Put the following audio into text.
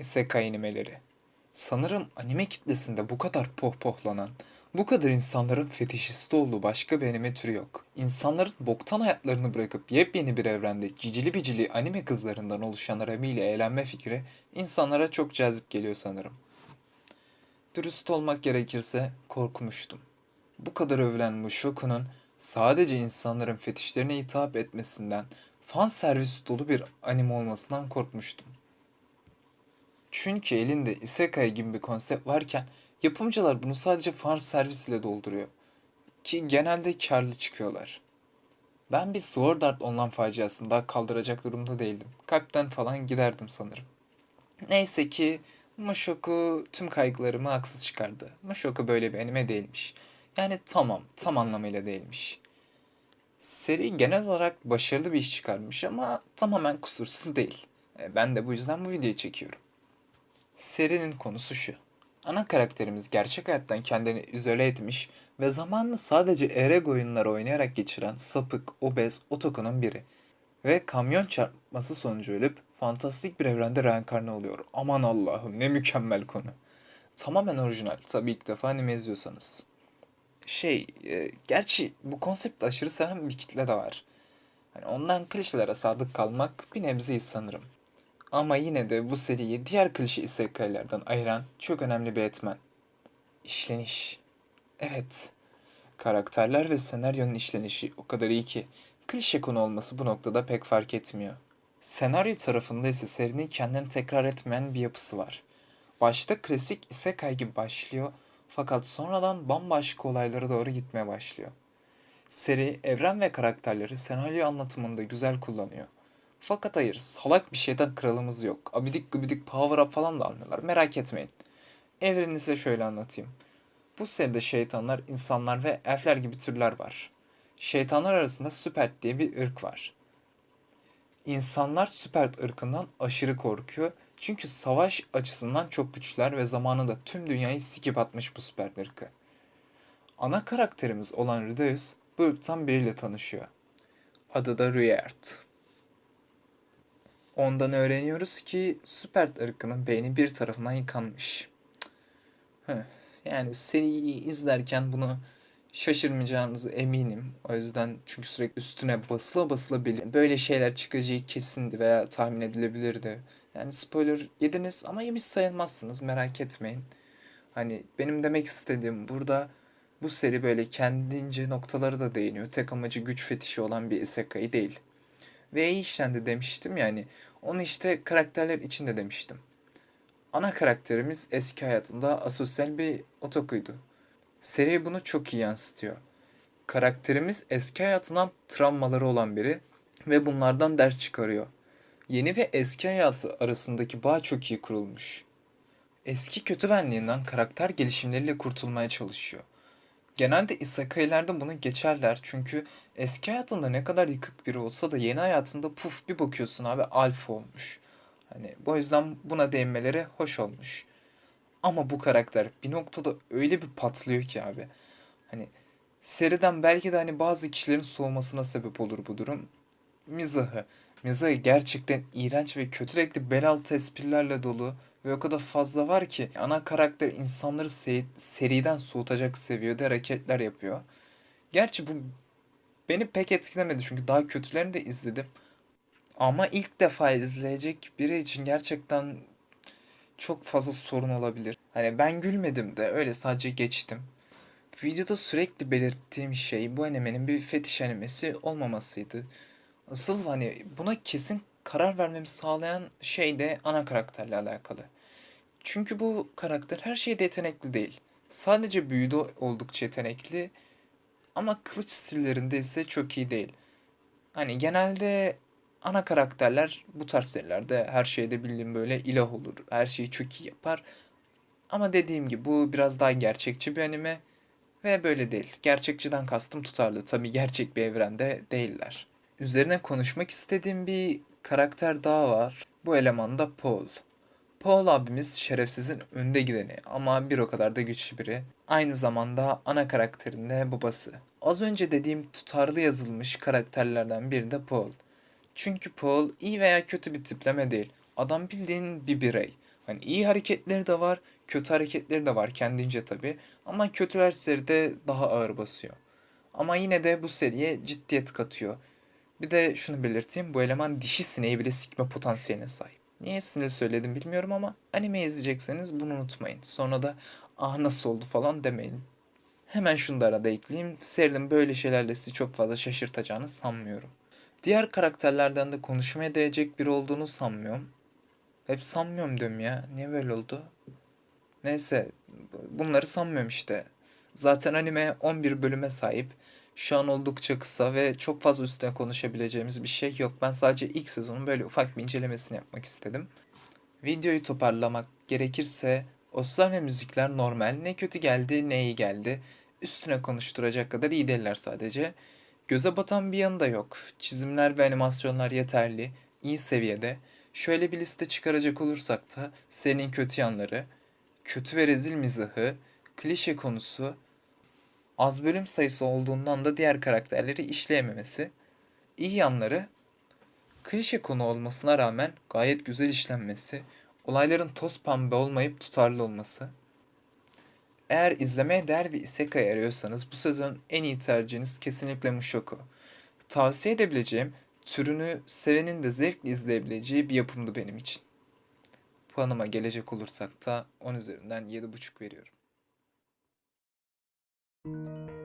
Isekai animeleri. Sanırım anime kitlesinde bu kadar pohpohlanan, bu kadar insanların fetişisti olduğu başka bir anime türü yok. İnsanların boktan hayatlarını bırakıp yepyeni bir evrende cicili bicili anime kızlarından oluşan aramiyle eğlenme fikri insanlara çok cazip geliyor sanırım. Dürüst olmak gerekirse korkmuştum. Bu kadar övülen Mushoku'nun sadece insanların fetişlerine hitap etmesinden, fan servis dolu bir anime olmasından korkmuştum. Çünkü elinde Isekai gibi bir konsept varken yapımcılar bunu sadece fan servis ile dolduruyor. Ki genelde karlı çıkıyorlar. Ben bir Sword Art Online faciasını daha kaldıracak durumda değildim. Kalpten falan giderdim sanırım. Neyse ki Mushoku tüm kaygılarımı haksız çıkardı. Mushoku böyle bir anime değilmiş. Yani tamam, tam anlamıyla değilmiş. Seri genel olarak başarılı bir iş çıkarmış ama tamamen kusursuz değil. E, Ben de bu yüzden bu videoyu çekiyorum. Serinin konusu şu. Ana karakterimiz gerçek hayattan kendini izole etmiş ve zamanını sadece ereg oyunları oynayarak geçiren sapık, obez, otokonun biri. Ve kamyon çarpması sonucu ölüp fantastik bir evrende reenkarne oluyor. Aman Allah'ım ne mükemmel konu. Tamamen orijinal. Tabii ilk defa anime izliyorsanız. Şey, e, gerçi bu konsepti aşırı seven bir kitle de var. Hani ondan klişelere sadık kalmak bir nebze sanırım. Ama yine de bu seriyi diğer klişe isekai'lerden ayıran çok önemli bir etmen. İşleniş. Evet. Karakterler ve senaryonun işlenişi o kadar iyi ki klişe konu olması bu noktada pek fark etmiyor. Senaryo tarafında ise serinin kendini tekrar etmeyen bir yapısı var. Başta klasik isekai gibi başlıyor fakat sonradan bambaşka olaylara doğru gitmeye başlıyor. Seri evren ve karakterleri senaryo anlatımında güzel kullanıyor. Fakat hayır, salak bir şeyden kralımız yok. Abidik gubidik power up falan da almıyorlar. Merak etmeyin. Evreni size şöyle anlatayım. Bu seride şeytanlar, insanlar ve elfler gibi türler var. Şeytanlar arasında Süpert diye bir ırk var. İnsanlar Süpert ırkından aşırı korkuyor. Çünkü savaş açısından çok güçler ve zamanında tüm dünyayı sikip atmış bu Süpert ırkı. Ana karakterimiz olan Rudeus bu ırktan biriyle tanışıyor. Adı da Ruert. Ondan öğreniyoruz ki Süpert ırkının beyni bir tarafından yıkanmış. Yani seriyi izlerken bunu şaşırmayacağınızı eminim. O yüzden çünkü sürekli üstüne basıla basıla belir. Böyle şeyler çıkacağı kesindi veya tahmin edilebilirdi. Yani spoiler yediniz ama yemiş sayılmazsınız merak etmeyin. Hani benim demek istediğim burada bu seri böyle kendince noktaları da değiniyor. Tek amacı güç fetişi olan bir isekai değil. Ve işlendi demiştim yani. Onu işte karakterler için de demiştim. Ana karakterimiz eski hayatında asosyal bir otokuydu. Seri bunu çok iyi yansıtıyor. Karakterimiz eski hayatından travmaları olan biri ve bunlardan ders çıkarıyor. Yeni ve eski hayatı arasındaki bağ çok iyi kurulmuş. Eski kötü benliğinden karakter gelişimleriyle kurtulmaya çalışıyor. Genelde isekai'lerde bunu geçerler çünkü eski hayatında ne kadar yıkık biri olsa da yeni hayatında puf bir bakıyorsun abi alfa olmuş. Hani bu yüzden buna değinmeleri hoş olmuş. Ama bu karakter bir noktada öyle bir patlıyor ki abi. Hani seriden belki de hani bazı kişilerin soğumasına sebep olur bu durum. Mizahı. Mizahı gerçekten iğrenç ve kötü renkli bel altı esprilerle dolu ve o kadar fazla var ki ana karakter insanları se- seriden soğutacak seviyede hareketler yapıyor. Gerçi bu beni pek etkilemedi çünkü daha kötülerini de izledim. Ama ilk defa izleyecek biri için gerçekten çok fazla sorun olabilir. Hani ben gülmedim de öyle sadece geçtim. Videoda sürekli belirttiğim şey bu animenin bir fetiş animesi olmamasıydı. Asıl hani buna kesin karar vermemi sağlayan şey de ana karakterle alakalı. Çünkü bu karakter her şeyde yetenekli değil. Sadece büyüde oldukça yetenekli ama kılıç stillerinde ise çok iyi değil. Hani genelde ana karakterler bu tarz serilerde her şeyde bildiğim böyle ilah olur. Her şeyi çok iyi yapar. Ama dediğim gibi bu biraz daha gerçekçi bir anime ve böyle değil. Gerçekçiden kastım tutarlı. Tabii gerçek bir evrende değiller. Üzerine konuşmak istediğim bir karakter daha var. Bu eleman da Paul. Paul abimiz şerefsizin önde gideni ama bir o kadar da güçlü biri. Aynı zamanda ana karakterin de babası. Az önce dediğim tutarlı yazılmış karakterlerden biri de Paul. Çünkü Paul iyi veya kötü bir tipleme değil. Adam bildiğin bir birey. Hani iyi hareketleri de var, kötü hareketleri de var kendince tabii. Ama kötüler seride daha ağır basıyor. Ama yine de bu seriye ciddiyet katıyor. Bir de şunu belirteyim, bu eleman dişi sineği bile sikme potansiyeline sahip. Niye sinirli söyledim bilmiyorum ama anime izleyecekseniz bunu unutmayın. Sonra da ah nasıl oldu falan demeyin. Hemen şunu da arada ekleyeyim. Serinin böyle şeylerle sizi çok fazla şaşırtacağını sanmıyorum. Diğer karakterlerden de konuşmaya değecek biri olduğunu sanmıyorum. Hep sanmıyorum diyorum ya. Niye böyle oldu? Neyse bunları sanmıyorum işte. Zaten anime 11 bölüme sahip. Şu an oldukça kısa ve çok fazla üstüne konuşabileceğimiz bir şey yok. Ben sadece ilk sezonun böyle ufak bir incelemesini yapmak istedim. Videoyu toparlamak gerekirse ve müzikler normal. Ne kötü geldi ne iyi geldi. Üstüne konuşturacak kadar iyi değiller sadece. Göze batan bir yanı da yok. Çizimler ve animasyonlar yeterli, iyi seviyede. Şöyle bir liste çıkaracak olursak da serinin kötü yanları, kötü ve rezil mizahı, klişe konusu, az bölüm sayısı olduğundan da diğer karakterleri işleyememesi, iyi yanları, klişe konu olmasına rağmen gayet güzel işlenmesi, olayların toz pembe olmayıp tutarlı olması. Eğer izlemeye değer bir isekai arıyorsanız bu sezon en iyi tercihiniz kesinlikle Mushoku. Tavsiye edebileceğim, türünü sevenin de zevkle izleyebileceği bir yapımdı benim için. Puanıma gelecek olursak da 10 üzerinden 7.5 veriyorum. Música